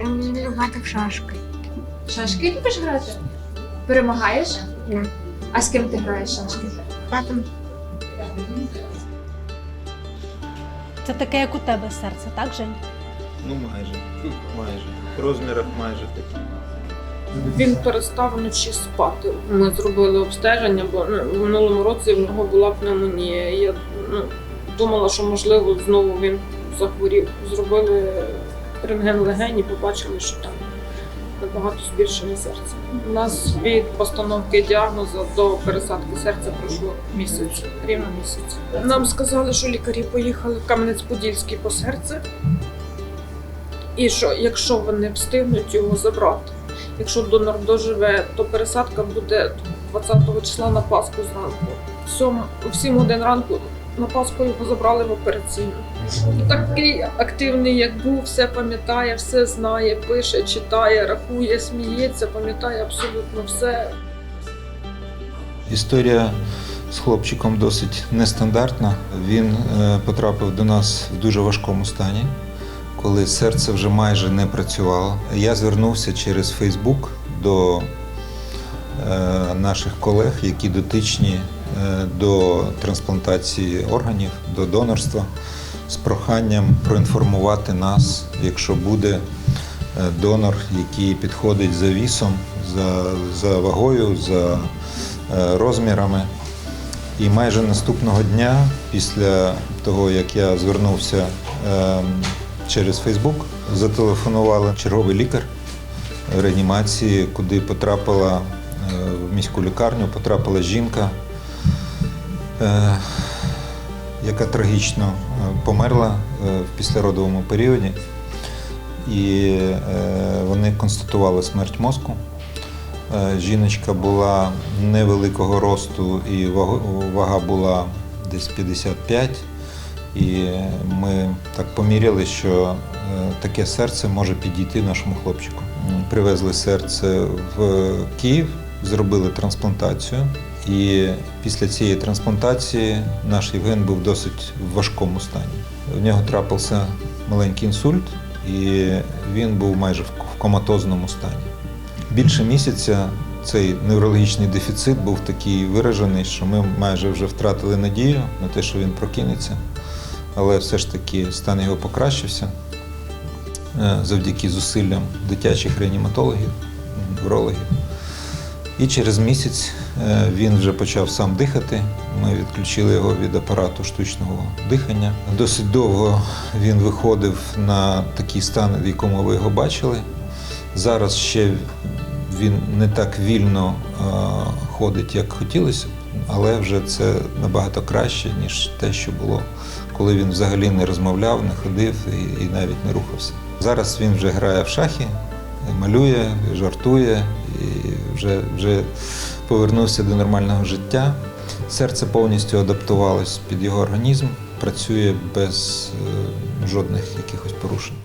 Люблю грати в шашки. Шашки любиш грати? Перемагаєш? Да. А з ким ти граєш шашки? Татом Це таке, як у тебе серце, так, Жень? Ну майже. Майже. В розмірах майже такі. Він перестав вночі спати. Ми зробили обстеження, бо ну, в минулому році в нього була пневмонія. Я ну, думала, що можливо знову він захворів. Зробили рентген легені, побачили, що там набагато збільшене серце. У нас від постановки діагнозу до пересадки серця пройшло місяць, рівно місяць. Нам сказали, що лікарі поїхали в Кам'янець-Подільський по серце. І що якщо вони встигнуть його забрати, Якщо донор доживе, то пересадка буде 20 числа на Пасху зранку. В 7 годин ранку на Пасху його забрали в операційну. Такий активний, як був, все пам'ятає, все знає, пише, читає, рахує, сміється, пам'ятає абсолютно все. Історія з хлопчиком досить нестандартна. Він е, потрапив до нас в дуже важкому стані, коли серце вже майже не працювало. Я звернувся через Фейсбук до е, наших колег, які дотичні до трансплантації органів, до донорства, з проханням проінформувати нас, якщо буде е, донор, який підходить за вісом, за, за вагою, за е, розмірами. І майже наступного дня, після того, як я звернувся е, через Фейсбук, зателефонували черговий лікар реанімації, куди потрапила е, в міську лікарню, потрапила жінка, е, яка трагічно е, померла е, в післяродовому періоді. І е, вони констатували смерть мозку. Е, Жіночка була невеликого росту і вага була десь 55. І ми так поміряли, що е, таке серце може підійти нашому хлопчику. Привезли серце в Київ, зробили трансплантацію. І після цієї трансплантації наш Євген був досить в важкому стані. В нього трапився маленький інсульт, і він був майже в коматозному стані. Більше місяця цей неврологічний дефіцит був такий виражений, що ми майже вже втратили надію на те, що він прокинеться. Але все ж таки стан його покращився е, завдяки зусиллям дитячих реаніматологів, неврологів. І через місяць е, він вже почав сам дихати. Ми відключили його від апарату штучного дихання. Досить довго він виходив на такий стан, в якому ви його бачили. Зараз ще він не так вільно е, ходить, як хотілося але вже це набагато краще, ніж те, що було, коли він взагалі не розмовляв, не ходив і, навіть не рухався. Зараз він вже грає в шахи, малює, жартує і вже, вже повернувся до нормального життя. Серце повністю адаптувалось під його організм, працює без е, жодних якихось порушень.